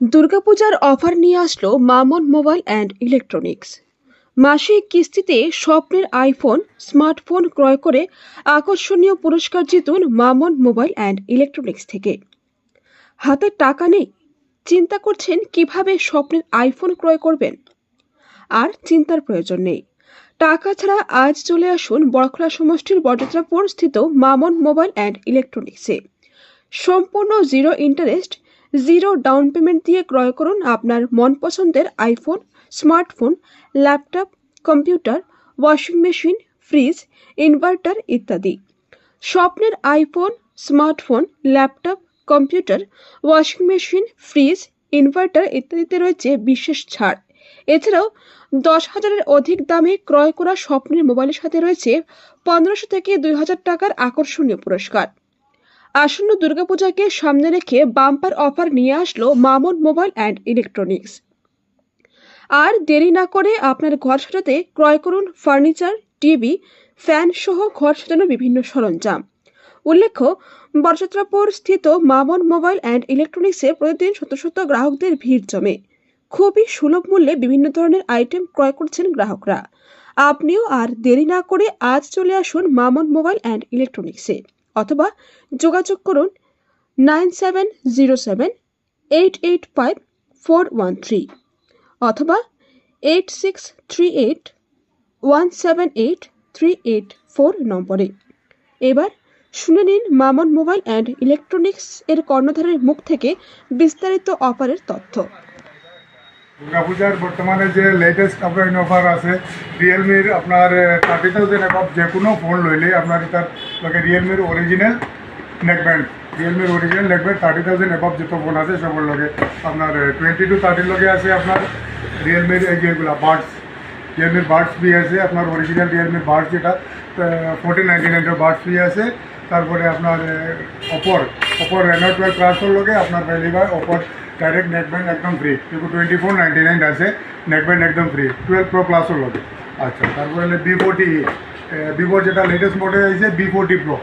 দুর্গাপূজার অফার নিয়ে আসলো মামন মোবাইল অ্যান্ড ইলেকট্রনিক্স। মাসিক কিস্তিতে স্বপ্নের আইফোন, স্মার্টফোন ক্রয় করে আকর্ষণীয় পুরস্কার জিতুন মামন মোবাইল অ্যান্ড ইলেকট্রনিক্স থেকে। হাতে টাকা নেই, চিন্তা করছেন কীভাবে স্বপ্নের আইফোন ক্রয় করবেন? আর চিন্তার প্রয়োজন নেই। টাকা ছাড়া আজ চলে আসুন বড়খলা সমষ্টির বটদ্রাপুর স্থিত মামন মোবাইল অ্যান্ড ইলেকট্রনিক্সে। সম্পূর্ণ zero interest zero down payment দিয়ে ক্রয় করুন আপনার মন পছন্দের iPhone smartphone laptop computer washing machine fridge inverter ইত্যাদি। স্বপ্নের iPhone smartphone laptop computer washing machine fridge inverter ইত্যাদিতে রয়েছে বিশেষ ছাড়। এছাড়াও দশ হাজারের অধিক দামে ক্রয় করা স্বপ্নের মোবাইলের সাথে রয়েছে পনেরোশো থেকে দুই হাজার টাকার আকর্ষণীয় পুরস্কার। আসন্ন দুর্গাপূজাকে সামনে রেখে বাম্পার অফার নিয়ে আসলো মামুন মোবাইল অ্যান্ড ইলেকট্রনিক্স। আর দেরি না করে আপনার ঘর সাজাতে ক্রয় করুন ফার্নিচার, টিভি, ফ্যান সহ ঘর সাজানোর বিভিন্ন সরঞ্জাম। উল্লেখ্য, বরযাত্রাপুর স্থিত মামন মোবাইল অ্যান্ড ইলেকট্রনিক্সে প্রতিদিন শত শত গ্রাহকদের ভিড় জমে। খুবই সুলভ মূল্যে বিভিন্ন ধরনের আইটেম ক্রয় করছেন গ্রাহকরা। আপনিও আর দেরি না করে আজ চলে আসুন মামন মোবাইল অ্যান্ড ইলেকট্রনিক্সে। অথবা যোগাযোগ করুন nine seven zero seven eight eight five four one three অথবা eight six three eight one seven eight three eight four নম্বরে। এবার শুনে নিন মামন মোবাইল অ্যান্ড ইলেকট্রনিক্স এর কর্ণধারের মুখ থেকে বিস্তারিত অফারের তথ্য। দুর্গাপূজার বর্তমানে যে লেটেস্ট আপনার অফার আছে রিয়েলমির আপনার থার্টি থাউজেন্ড অ্যাবভ যে কোনো ফোন লইলে আপনার এটার লগে রিয়েলমির original neckband রিয়েলমির original neckband thirty thousand above যত ফোন আছে, সবার লগে আপনার টোয়েন্টি টু থার্টির লগে আছে আপনার রিয়েলমির এই যেগুলো বার্ডস রিয়েলমির বার্ডস বি আছে, আপনার অরিজিনাল রিয়েলমির বার্ডস যেটা ফোরটিন নাইনটি নাইনের বার্ডস বি আছে। তারপরে আপনার অপর অপর রেনো টুয়েলভ ক্লাসের লগে আপনার ভ্যালিবার অপর ডাইরেক্ট নেকব্যান্ড একদম ফ্রি কিন্তু টোয়েন্টি ফোর নাইনটি নাইন আছে নেকব্যান্ড একদম ফ্রি টুয়েলভ প্রো প্লাসের লগে। আচ্ছা তারপরে হলে বি ফোর্টি ভিভোর যেটা লেটেস্ট মডেল আছে B forty pro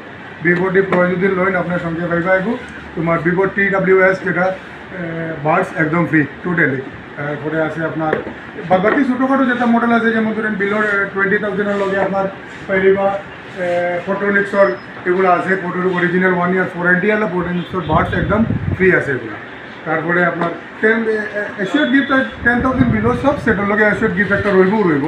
B forty pro যদি লইন, আপনার সঙ্গে পাইবা আইব তোমার ভিভো টি ডাব্লিউ এস যেটা বার্ডস একদম ফ্রি টোটালি তারপরে আছে আপনার বাদ বাকি ছোটোখাটো যেটা মডেল আছে, যেমন ধরেন বিলোর টোয়েন্টি থাউজেন্ডের লগে আপনার পাইবা ফটোনিক্সর এগুলো আছে ফটোর অরিজিনাল ওয়ান ইয়ার ওয়ারেন্টি আছে ফটোনিক্সর বার্ডস একদম ফ্রি আছে এগুলো। তারপরে আপনার টেন এশিয়ার গিফট টেন থাউজেন্ড বিলো সব সেটার লগে এশিয়ার গিফট একটা রইবও রইব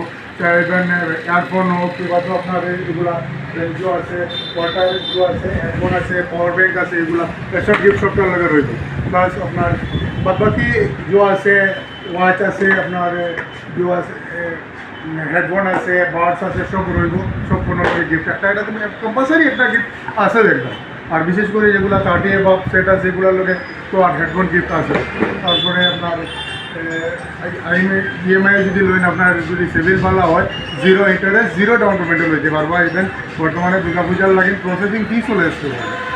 ইভেন ইয়ারফোন হোক, কিংবা তো আপনার এগুলা রেঞ্জও আছে ওয়াটার রেঞ্জও আছে হেডফোন আছে পাওয়ার ব্যাঙ্ক আছে, এগুলা এশিয়ার গিফট সবটার লগে রইব। প্লাস আপনার, বাদ বাকি জো আছে ওয়াচ আছে, আপনার জো আছে হেডফোন আছে বার্ডস আছে, সব রইব, সব লগে গিফট একটা একটা তুমি কম্পালসারি একটা গিফট আছে একদম আর বিশেষ করে যেগুলো থার্টি এবাব সেট আছে, এগুলোর লোকে তো আর হেডফোন গিফট আছে। তারপরে আপনার ইএমআই যদি লোন আপনার যদি সিভিল ভালো হয় জিরো ইন্টারেস্ট জিরো ডাউন পেমেন্টে লইতে পারব। ইভেন বর্তমানে দুর্গা পূজার লাগে প্রসেসিং ফি চলে পারে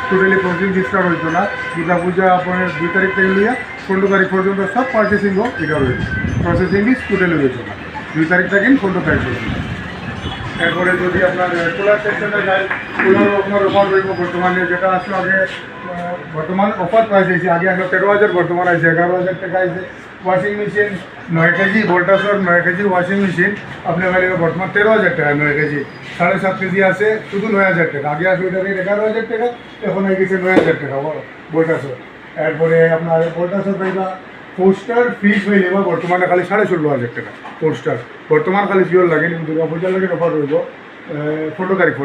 টোটালি প্রসেসিং ফি স্টার্ট হইতো না। দুর্গা পূজা আপনার দুই তারিখ থেকে নিয়ে পনেরো তারিখ পর্যন্ত সব পার্চেসিং হোক এটা রয়েছে। প্রসেসিং ফিস টোটালি হইতো না। দুই তারিখ থেকে পনেরো তারিখ পর্যন্ত। এরপরে যদি আপনার কুলার সেকশনে যায় কুলারও আপনার অফার রইব বর্তমানে, যেটা আসলো আগে বর্তমান অফার প্রাইস আছে আগে আসলো তেরো হাজার, বর্তমান আছে এগারো হাজার টাকা আছে। ওয়াশিং মেশিন নয় কেজি ভোল্টাসর নয় কেজি ওয়াশিং মেশিন আপনার কাছে বর্তমান তেরো হাজার টাকা, নয় কেজি। সাড়ে সাত কেজি আছে, শুধু নয় হাজার টাকা। আগে এটা রেট এগারো হাজার টাকা, এখন হয়ে গেছে নয় হাজার টাকা ভোল্টাসর এরপরে আপনার ভোল্টাসর পাইবা পোস্টার ফ্রিজ হয়ে যাবে, বর্তমানে খালি সাড়ে ষোলো হাজার টাকা, পোস্টার। বর্তমান খালি জিওর লাগে কিন্তু দুর্গা পূজার লাগে অফার রইব ফটোকারি।